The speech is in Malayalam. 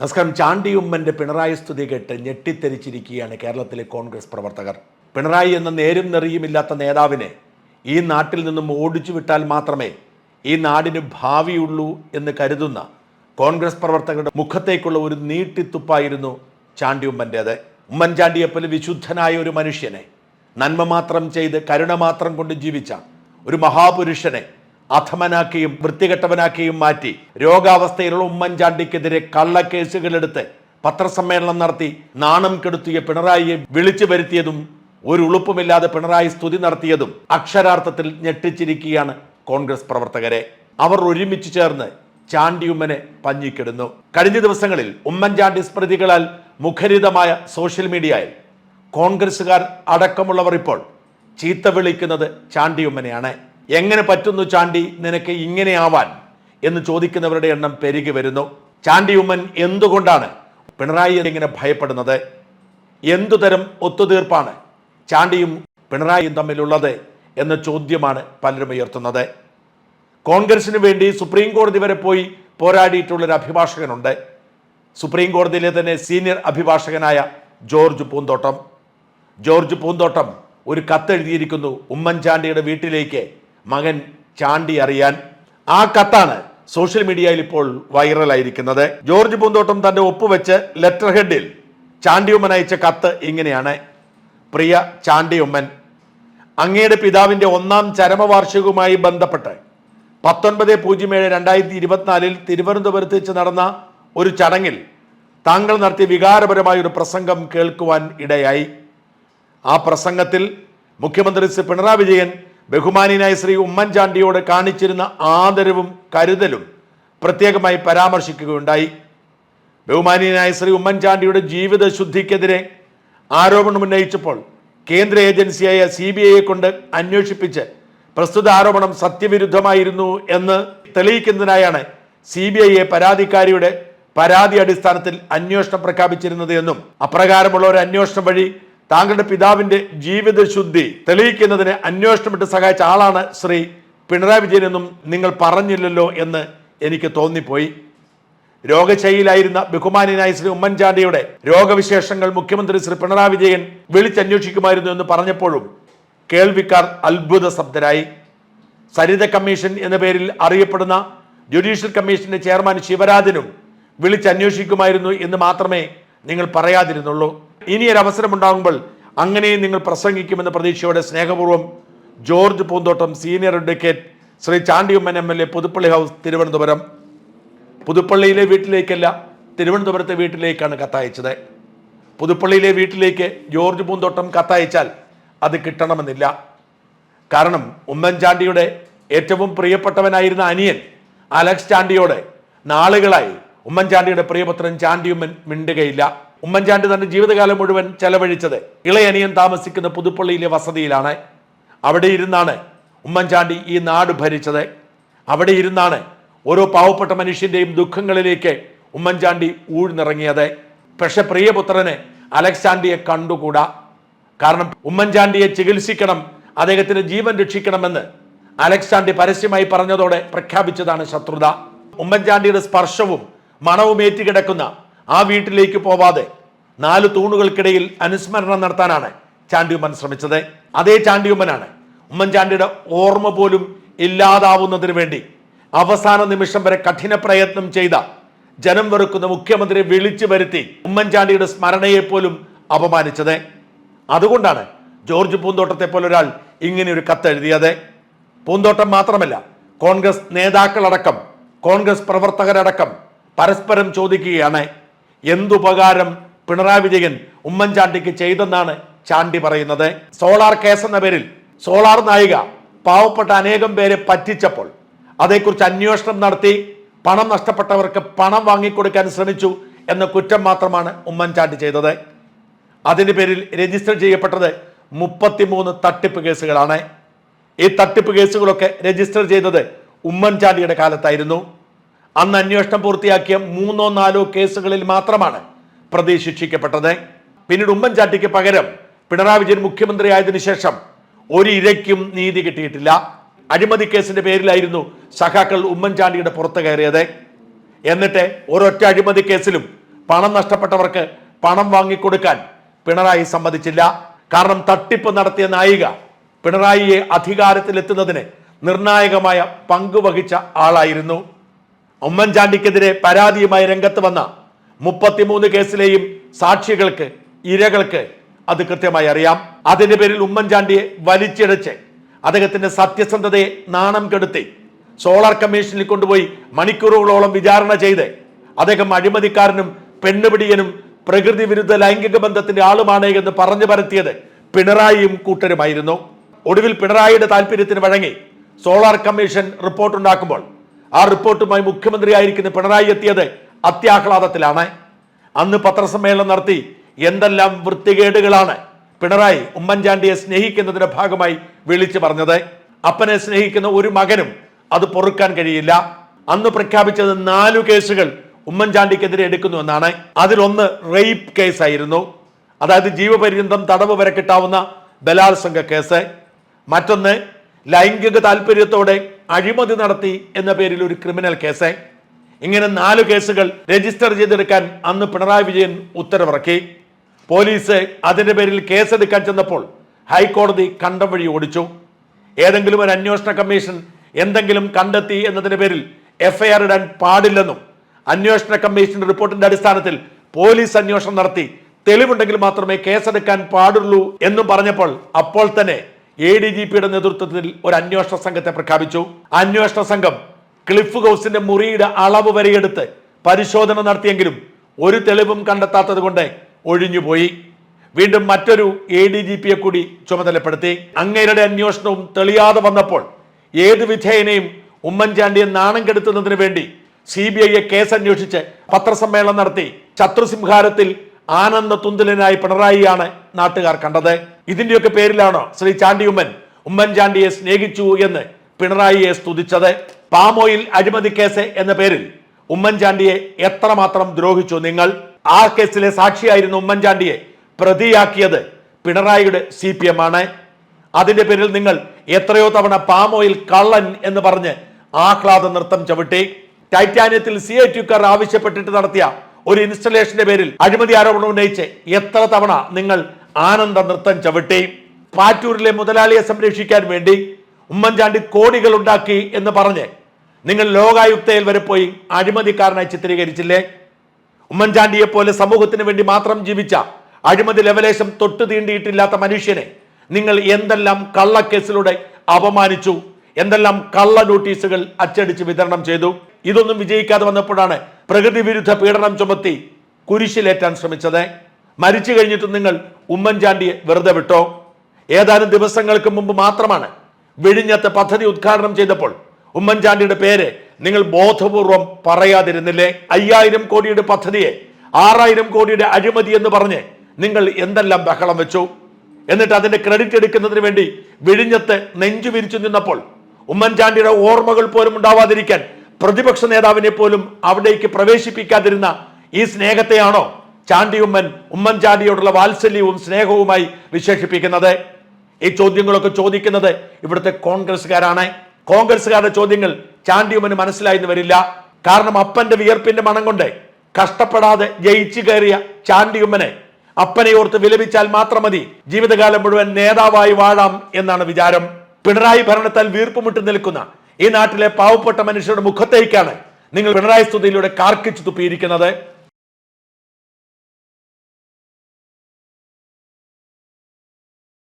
നമസ്കാരം ചാണ്ടി ഉമ്മന്റെ പിണറായി സ്തുതി കേട്ട് ഞെട്ടിത്തെരിച്ചിരിക്കുകയാണ് കേരളത്തിലെ കോൺഗ്രസ് പ്രവർത്തകർ. പിണറായി എന്ന നേരും നെറിയുമില്ലാത്ത നേതാവിനെ ഈ നാട്ടിൽ നിന്നും ഓടിച്ചു വിട്ടാൽ മാത്രമേ ഈ നാടിന് ഭാവിയുള്ളൂ എന്ന് കരുതുന്ന കോൺഗ്രസ് പ്രവർത്തകരുടെ മുഖത്തേക്കുള്ള ഒരു നീട്ടിത്തുപ്പായിരുന്നു ചാണ്ടി ഉമ്മന്റേത് ഉമ്മൻചാണ്ടിയെപ്പോലെ വിശുദ്ധനായ ഒരു മനുഷ്യനെ നന്മ മാത്രം ചെയ്ത് കരുണ മാത്രം കൊണ്ട് ജീവിച്ച ഒരു മഹാപുരുഷനെ അധമനാക്കിയും വൃത്തികെട്ടവനാക്കിയും മാറ്റി രോഗാവസ്ഥയിലുള്ള ഉമ്മൻചാണ്ടിക്കെതിരെ കള്ളക്കേസുകളെടുത്ത് പത്രസമ്മേളനം നടത്തി നാണം കെടുത്തിയ പിണറായിയെ വിളിച്ചു വരുത്തിയതും ഒരു ഉളുപ്പുമില്ലാതെ പിണറായി സ്തുതി നടത്തിയതും അക്ഷരാർത്ഥത്തിൽ ഞെട്ടിച്ചിരിക്കുകയാണ് കോൺഗ്രസ് പ്രവർത്തകരെ. അവർ ഒരുമിച്ച് ചേർന്ന് ചാണ്ടിയുമ്മനെ പഞ്ഞിക്കിടുന്നു. കഴിഞ്ഞ ദിവസങ്ങളിൽ ഉമ്മൻചാണ്ടി സ്മൃതികളാൽ മുഖരിതമായ സോഷ്യൽ മീഡിയയിൽ കോൺഗ്രസുകാർ അടക്കമുള്ളവർ ഇപ്പോൾ ചീത്ത വിളിക്കുന്നത് ചാണ്ടിയുമ്മനെയാണ്. എങ്ങനെ പറ്റുന്നു ചാണ്ടി? നിനക്ക് ഇങ്ങനെയാവാൻ. എന്ന് ചോദിക്കുന്നവരുടെ എണ്ണം പെരുകി വരുന്നു. ചാണ്ടിയുമ്മൻ എന്തുകൊണ്ടാണ് പിണറായി ഇങ്ങനെ ഭയപ്പെടുന്നത്? എന്തുതരം ഒത്തുതീർപ്പാണ് ചാണ്ടിയും പിണറായിയും തമ്മിലുള്ളത് എന്ന ചോദ്യമാണ് പലരും ഉയർത്തുന്നത്. കോൺഗ്രസിന് വേണ്ടി സുപ്രീം കോടതി വരെ പോയി പോരാടിയിട്ടുള്ളൊരു അഭിഭാഷകനുണ്ട്. സുപ്രീം കോടതിയിലെ തന്നെ സീനിയർ അഭിഭാഷകനായ ജോർജ് പൂന്തോട്ടം. ജോർജ് പൂന്തോട്ടം ഒരു കത്തെഴുതിയിരിക്കുന്നു ഉമ്മൻചാണ്ടിയുടെ വീട്ടിലേക്ക്. മകൻ ചാണ്ടി അറിയാൻ ആ കത്താണ് സോഷ്യൽ മീഡിയയിൽ ഇപ്പോൾ വൈറലായിരിക്കുന്നത്. ജോർജ് പൂന്തോട്ടം തന്റെ ഒപ്പുവെച്ച് ലെറ്റർ ഹെഡിൽ ചാണ്ടിയുമ്മൻ അയച്ച കത്ത് ഇങ്ങനെയാണ്. പ്രിയ ചാണ്ടിയുമ്മൻ അങ്ങയുടെ പിതാവിന്റെ ഒന്നാം ചരമവാർഷികവുമായി ബന്ധപ്പെട്ട് പത്തൊൻപത് പൂജ്യം ഏഴ് രണ്ടായിരത്തി ഇരുപത്തിനാലിൽ തിരുവനന്തപുരത്ത് വെച്ച് നടന്ന ഒരു ചടങ്ങിൽ താങ്കൾ നടത്തിയ വികാരപരമായ ഒരു പ്രസംഗം കേൾക്കുവാൻ ഇടയായി. ആ പ്രസംഗത്തിൽ മുഖ്യമന്ത്രി പിണറായി വിജയൻ ബഹുമാനിയായ ശ്രീ ഉമ്മൻചാണ്ടിയോട് കാണിച്ചിരുന്ന ആദരവും കരുതലും പ്രത്യേകമായി പരാമർശിക്കുകയുണ്ടായി. ബഹുമാനിയനായ ശ്രീ ഉമ്മൻചാണ്ടിയുടെ ജീവിത ശുദ്ധിക്കെതിരെ ആരോപണം ഉന്നയിച്ചപ്പോൾ കേന്ദ്ര ഏജൻസിയായ സി ബി ഐയെ കൊണ്ട് അന്വേഷിപ്പിച്ച് പ്രസ്തുത ആരോപണം സത്യവിരുദ്ധമായിരുന്നു എന്ന് തെളിയിക്കുന്നതിനായാണ് സി ബി ഐയെ പരാതിക്കാരിയുടെ പരാതി അടിസ്ഥാനത്തിൽ അന്വേഷണം പ്രഖ്യാപിച്ചിരുന്നത് എന്നും അപ്രകാരമുള്ള ഒരു അന്വേഷണം വഴി താങ്കളുടെ പിതാവിന്റെ ജീവിത ശുദ്ധി തെളിയിക്കുന്നതിന് അന്വേഷണമിട്ട് സഹായിച്ച ആളാണ് ശ്രീ പിണറായി വിജയൻ എന്നും നിങ്ങൾ പറഞ്ഞില്ലല്ലോ എന്ന് എനിക്ക് തോന്നിപ്പോയി. രോഗശൈലിയിലായിരുന്ന ബഹുമാനായ ശ്രീ ഉമ്മൻചാണ്ടിയുടെ രോഗവിശേഷങ്ങൾ മുഖ്യമന്ത്രി ശ്രീ പിണറായി വിജയൻ വിളിച്ചന്വേഷിക്കുമായിരുന്നു എന്ന് പറഞ്ഞപ്പോഴും കേൾവിക്കാർ അത്ഭുത ശബ്ദരായി. സരിത കമ്മീഷൻ എന്ന പേരിൽ അറിയപ്പെടുന്ന ജുഡീഷ്യൽ കമ്മീഷന്റെ ചെയർമാൻ ശിവരാജനും വിളിച്ചന്വേഷിക്കുമായിരുന്നു എന്ന് മാത്രമേ നിങ്ങൾ പറയാതിരുന്നുള്ളൂ. ഇനി ഒരു അവസരം ഉണ്ടാകുമ്പോൾ അങ്ങനെയും നിങ്ങൾ പ്രസംഗിക്കുമെന്ന പ്രതീക്ഷയോടെ സ്നേഹപൂർവം George Poonthottam senior advocate Shri Chandy Oommen M L A Puthuppally house Thiruvananthapuram. പുതുപ്പള്ളിയിലെ വീട്ടിലേക്കല്ല തിരുവനന്തപുരത്തെ വീട്ടിലേക്കാണ് കത്തയച്ചത്. പുതുപ്പള്ളിയിലെ വീട്ടിലേക്ക് ജോർജ് പൂന്തോട്ടം കത്തയച്ചാൽ അത് കിട്ടണമെന്നില്ല. കാരണം ഉമ്മൻചാണ്ടിയുടെ ഏറ്റവും പ്രിയപ്പെട്ടവനായിരുന്ന അനിയൻ അലക്സ് ചാണ്ടിയോട് നാളുകളായി ഉമ്മൻചാണ്ടിയുടെ പ്രിയപുത്രൻ ചാണ്ടിയുമ്മൻ മിണ്ടുകയില്ല. ഉമ്മൻചാണ്ടി തന്റെ ജീവിതകാലം മുഴുവൻ ചെലവഴിച്ചത് ഇളയനിയൻ താമസിക്കുന്ന പുതുപ്പള്ളിയിലെ വസതിയിലാണ്. അവിടെ ഇരുന്നാണ് ഉമ്മൻചാണ്ടി ഈ നാട് ഭരിച്ചത്. അവിടെ ഇരുന്നാണ് ഓരോ പാവപ്പെട്ട മനുഷ്യന്റെയും ദുഃഖങ്ങളിലേക്ക് ഉമ്മൻചാണ്ടി ഊഴ്ന്നിറങ്ങിയത്. പക്ഷെ പ്രിയപുത്രന് അലക്സാണ്ടിയെ കണ്ടുകൂടാ? കാരണം ഉമ്മൻചാണ്ടിയെ ചികിത്സിക്കണം അദ്ദേഹത്തിന് ജീവൻ രക്ഷിക്കണമെന്ന് അലക്സാണ്ടി പരസ്യമായി പറഞ്ഞതോടെ പ്രഖ്യാപിച്ചതാണ് ശത്രുത. ഉമ്മൻചാണ്ടിയുടെ സ്പർശവും മണവും ഏറ്റുകിടക്കുന്ന ആ വീട്ടിലേക്ക് പോവാതെ നാല് തൂണുകൾക്കിടയിൽ അനുസ്മരണം നടത്താനാണ് ചാണ്ടിയുമ്മൻ ശ്രമിച്ചത്. അതേ ചാണ്ടിയുമ്മനാണ് ഉമ്മൻചാണ്ടിയുടെ ഓർമ്മ പോലും ഇല്ലാതാവുന്നതിന് വേണ്ടി അവസാന നിമിഷം വരെ കഠിന പ്രയത്നം ചെയ്ത ജനം വെറുക്കുന്ന മുഖ്യമന്ത്രിയെ വിളിച്ചു വരുത്തി ഉമ്മൻചാണ്ടിയുടെ സ്മരണയെ പോലും അപമാനിച്ചത്. അതുകൊണ്ടാണ് ജോർജ് പൂന്തോട്ടത്തെ പോലെ ഒരാൾ ഇങ്ങനെ ഒരു കത്ത് എഴുതിയത്. പൂന്തോട്ടം മാത്രമല്ല കോൺഗ്രസ് നേതാക്കളടക്കം കോൺഗ്രസ് പ്രവർത്തകരടക്കം പരസ്പരം ചോദിക്കുകയാണ്. എന്തുപകാരം പിണറായി വിജയൻ ഉമ്മൻചാണ്ടിക്ക് ചെയ്തെന്നാണ് ചാണ്ടി പറയുന്നത്? സോളാർ കേസ് എന്ന പേരിൽ സോളാർ നായിക പാവപ്പെട്ട അനേകം പേരെ പറ്റിച്ചപ്പോൾ അതേക്കുറിച്ച് അന്വേഷണം നടത്തി പണം നഷ്ടപ്പെട്ടവർക്ക് പണം വാങ്ങിക്കൊടുക്കാൻ ശ്രമിച്ചു എന്ന കുറ്റം മാത്രമാണ് ഉമ്മൻചാണ്ടി ചെയ്തത്. അതിന്റെ പേരിൽ രജിസ്റ്റർ ചെയ്യപ്പെട്ടത് മുപ്പത്തിമൂന്ന് തട്ടിപ്പ് കേസുകളാണ്. ഈ തട്ടിപ്പ് കേസുകളൊക്കെ രജിസ്റ്റർ ചെയ്തത് ഉമ്മൻചാണ്ടിയുടെ കാലത്തായിരുന്നു. അന്ന് അന്വേഷണം പൂർത്തിയാക്കിയ മൂന്നോ നാലോ കേസുകളിൽ മാത്രമാണ് പ്രതി ശിക്ഷിക്കപ്പെട്ടത്. പിന്നീട് ഉമ്മൻചാണ്ടിക്ക് പകരം പിണറായി വിജയൻ മുഖ്യമന്ത്രി മുഖ്യമന്ത്രിയായതിനു ശേഷം ഒരു ഇരയ്ക്കും നീതി കിട്ടിയിട്ടില്ല. അഴിമതി കേസിന്റെ പേരിലായിരുന്നു സഖാക്കൾ ഉമ്മൻചാണ്ടിയുടെ പുറത്ത് കയറിയത്. എന്നിട്ട് ഒരൊറ്റ അഴിമതി കേസിലും പണം നഷ്ടപ്പെട്ടവർക്ക് പണം വാങ്ങിക്കൊടുക്കാൻ പിണറായി സമ്മതിച്ചില്ല. കാരണം തട്ടിപ്പ് നടത്തിയ നായിക പിണറായിയെ അധികാരത്തിലെത്തുന്നതിന് നിർണായകമായ പങ്കുവഹിച്ച ആളായിരുന്നു. ഉമ്മൻചാണ്ടിക്കെതിരെ പരാതിയുമായി രംഗത്ത് വന്ന മുപ്പത്തിമൂന്ന് കേസിലെയും സാക്ഷികൾക്ക് ഇരകൾക്ക് അത് കൃത്യമായി അറിയാം. അതിന്റെ പേരിൽ ഉമ്മൻചാണ്ടിയെ വലിച്ചിടച്ച് അദ്ദേഹത്തിന്റെ സത്യസന്ധതയെ നാണം കെടുത്തി സോളാർ കമ്മീഷനിൽ കൊണ്ടുപോയി മണിക്കൂറുകളോളം വിചാരണ ചെയ്ത് അദ്ദേഹം അഴിമതിക്കാരനും പെണ്ണുപിടിയനും പ്രകൃതി വിരുദ്ധ ലൈംഗിക ബന്ധത്തിന്റെ ആളുമാണ് എന്ന് പറഞ്ഞു പരത്തിയത് പിണറായിയും കൂട്ടരുമായിരുന്നു. ഒടുവിൽ പിണറായിയുടെ താല്പര്യത്തിന് വഴങ്ങി സോളാർ കമ്മീഷൻ റിപ്പോർട്ട് ഉണ്ടാക്കുമ്പോൾ ആ റിപ്പോർട്ടുമായി മുഖ്യമന്ത്രിയായിരിക്കുന്ന പിണറായി എത്തിയത് അത്യാഹ്ലാദത്തിലാണ്. അന്ന് പത്രസമ്മേളനം നടത്തി എന്തെല്ലാം വൃത്തികേടുകളാണ് പിണറായി ഉമ്മൻചാണ്ടിയെ സ്നേഹിക്കുന്നതിന്റെ ഭാഗമായി വിളിച്ചു പറഞ്ഞത്. അപ്പനെ സ്നേഹിക്കുന്ന ഒരു മകനും അത് പൊറുക്കാൻ കഴിയില്ല. അന്ന് പ്രഖ്യാപിച്ചത് നാലു കേസുകൾ ഉമ്മൻചാണ്ടിക്കെതിരെ എടുക്കുന്നു എന്നാണ്. അതിലൊന്ന് റേപ്പ് കേസായിരുന്നു. അതായത് ജീവപര്യന്തം തടവ് വരെ കിട്ടാവുന്ന ബലാത്സംഗ കേസ്. മറ്റൊന്ന് ലൈംഗിക താല്പര്യത്തോടെ അഴിമതി നടത്തി എന്ന പേരിൽ ഒരു ക്രിമിനൽ കേസ് ഇങ്ങനെ നാല് കേസുകൾ രജിസ്റ്റർ ചെയ്തെടുക്കാൻ അന്ന് പിണറായി വിജയൻ ഉത്തരവിറക്കി. പോലീസ് അതിന്റെ പേരിൽ കേസെടുക്കാൻ ചെന്നപ്പോൾ ഹൈക്കോടതി കണ്ടം വഴി ഓടിച്ചു. ഏതെങ്കിലും ഒരു അന്വേഷണ കമ്മീഷൻ എന്തെങ്കിലും കണ്ടെത്തി എന്നതിന്റെ പേരിൽ എഫ്ഐആർ ഇടാൻ പാടില്ലെന്നും അന്വേഷണ കമ്മീഷൻ റിപ്പോർട്ടിന്റെ അടിസ്ഥാനത്തിൽ പോലീസ് അന്വേഷണം നടത്തി. തെളിവുണ്ടെങ്കിൽ മാത്രമേ കേസെടുക്കാൻ പാടുള്ളൂ എന്നും പറഞ്ഞപ്പോൾ അപ്പോൾ തന്നെ എ ഡി ജി പിയുടെ നേതൃത്വത്തിൽ ഒരു അന്വേഷണ സംഘത്തെ പ്രഖ്യാപിച്ചു. അന്വേഷണ സംഘം ക്ലിഫ് ഹൗസിന്റെ മുറിയുടെ അളവ് വരെയെടുത്ത് പരിശോധന നടത്തിയെങ്കിലും ഒരു തെളിവും കണ്ടെത്താത്തത് കൊണ്ട് ഒഴിഞ്ഞുപോയി. വീണ്ടും മറ്റൊരു എ ഡി ജി പിയെ കൂടി ചുമതലപ്പെടുത്തി. അങ്ങേരുടെ അന്വേഷണവും തെളിയാതെ വന്നപ്പോൾ ഏത് വിധേയനെയും ഉമ്മൻചാണ്ടിയെ നാണം കെടുത്തുന്നതിന് വേണ്ടി സി ബി ഐയെ കേസ് അന്വേഷിച്ച് പത്രസമ്മേളനം നടത്തി. ശത്രുസിംഹാരത്തിൽ ആനന്ദ തുന്തലനായി പിണറായിയാണ് നാട്ടുകാർ കണ്ടത്. ഇതിന്റെയൊക്കെ പേരിലാണോ ശ്രീ ചാണ്ടിയുമ്മൻ ഉമ്മൻചാണ്ടിയെ സ്നേഹിച്ചു എന്ന് പിണറായിയെ സ്തുതിച്ചത്. പാമോയിൽ അഴിമതി കേസ് എന്ന പേരിൽ ഉമ്മൻചാണ്ടിയെ എത്രമാത്രം ദ്രോഹിച്ചു നിങ്ങൾ? ആ കേസിലെ സാക്ഷിയായിരുന്ന ഉമ്മൻചാണ്ടിയെ പ്രതിയാക്കിയത് പിണറായിയുടെ സി പി എം ആണ്. അതിന്റെ പേരിൽ നിങ്ങൾ എത്രയോ തവണ പാമോയിൽ കള്ളൻ എന്ന് പറഞ്ഞ് ആഹ്ലാദ നൃത്തം ചവിട്ടി. ടൈറ്റാനിയത്തിൽ സി ഐ ആവശ്യപ്പെട്ടിട്ട് നടത്തിയ ഒരു ഇൻസ്റ്റലേഷന്റെ പേരിൽ അഴിമതി ആരോപണം ഉന്നയിച്ച് എത്ര തവണ നിങ്ങൾ ആനന്ദ നൃത്തം ചവിട്ടി പാറ്റൂരിലെ മുതലാളിയെ സംരക്ഷിക്കാൻ വേണ്ടി ഉമ്മൻചാണ്ടി കോടികൾ ഉണ്ടാക്കി എന്ന് പറഞ്ഞ് നിങ്ങൾ ലോകായുക്തയിൽ വരെ പോയി അഴിമതിക്കാരനായി ചിത്രീകരിച്ചില്ലേ? ഉമ്മൻചാണ്ടിയെ പോലെ സമൂഹത്തിന് വേണ്ടി മാത്രം ജീവിച്ച അഴിമതി ലെവലേശം തൊട്ടു തീണ്ടിയിട്ടില്ലാത്ത മനുഷ്യനെ നിങ്ങൾ എന്തെല്ലാം കള്ളക്കേസിലൂടെ അപമാനിച്ചു എന്തെല്ലാം കള്ള നോട്ടീസുകൾ അച്ചടിച്ച് വിതരണം ചെയ്തു? ഇതൊന്നും വിജയിക്കാതെ വന്നപ്പോഴാണ് പ്രകൃതി വിരുദ്ധ പീഡനം ചുമത്തി കുരിശിലേറ്റാൻ ശ്രമിച്ചത്. മരിച്ചു കഴിഞ്ഞിട്ട് നിങ്ങൾ ഉമ്മൻചാണ്ടിയെ വെറുതെ വിട്ടോ? ഏതാനും ദിവസങ്ങൾക്ക് മുമ്പ് മാത്രമാണ് വിഴിഞ്ഞത്തെ പദ്ധതി ഉദ്ഘാടനം ചെയ്തപ്പോൾ ഉമ്മൻചാണ്ടിയുടെ പേര് നിങ്ങൾ ബോധപൂർവം പറയാതിരുന്നില്ലേ? അയ്യായിരം കോടിയുടെ പദ്ധതിയെ ആറായിരം കോടിയുടെ അഴിമതി എന്ന് പറഞ്ഞ് നിങ്ങൾ എന്തെല്ലാം ബഹളം വെച്ചു? എന്നിട്ട് അതിന്റെ ക്രെഡിറ്റ് എടുക്കുന്നതിന് വേണ്ടി വിഴിഞ്ഞത്ത് നെഞ്ചു വിരിച്ചു നിന്നപ്പോൾ ഉമ്മൻചാണ്ടിയുടെ ഓർമ്മകൾ പോലും ഉണ്ടാവാതിരിക്കാൻ പ്രതിപക്ഷ നേതാവിനെ പോലും അവിടേക്ക് പ്രവേശിപ്പിക്കാതിരുന്ന ഈ സ്നേഹത്തെയാണോ ചാണ്ടിയുമ്മൻ ഉമ്മൻചാണ്ടിയോടുള്ള വാത്സല്യവും സ്നേഹവുമായി വിശേഷിപ്പിക്കുന്നത്? ഈ ചോദ്യങ്ങളൊക്കെ ചോദിക്കുന്നത് ഇവിടുത്തെ കോൺഗ്രസ്സുകാരാണ്. കോൺഗ്രസ്സുകാരുടെ ചോദ്യങ്ങൾ ചാണ്ടിയുമ്മന് മനസ്സിലായെന്ന് വരില്ല. കാരണം അപ്പന്റെ വിയർപ്പിന്റെ മണം കൊണ്ട് കഷ്ടപ്പെടാതെ ജയിച്ചു കയറിയ ചാണ്ടിയുമ്മനെ അപ്പനെ ഓർത്ത് വിലപിച്ചാൽ മാത്രം മതി ജീവിതകാലം മുഴുവൻ നേതാവായി വാഴാം എന്നാണ് വിചാരം. പിണറായി ഭരണത്താൽ വീർപ്പുമുട്ടി നിൽക്കുന്ന ഈ നാട്ടിലെ പാവപ്പെട്ട മനുഷ്യരുടെ മുഖത്തേക്കാണ് നിങ്ങൾ പിണറായി സ്തുതിയിലൂടെ കാർക്കിച്ചു തുപ്പിയിരിക്കുന്നത്.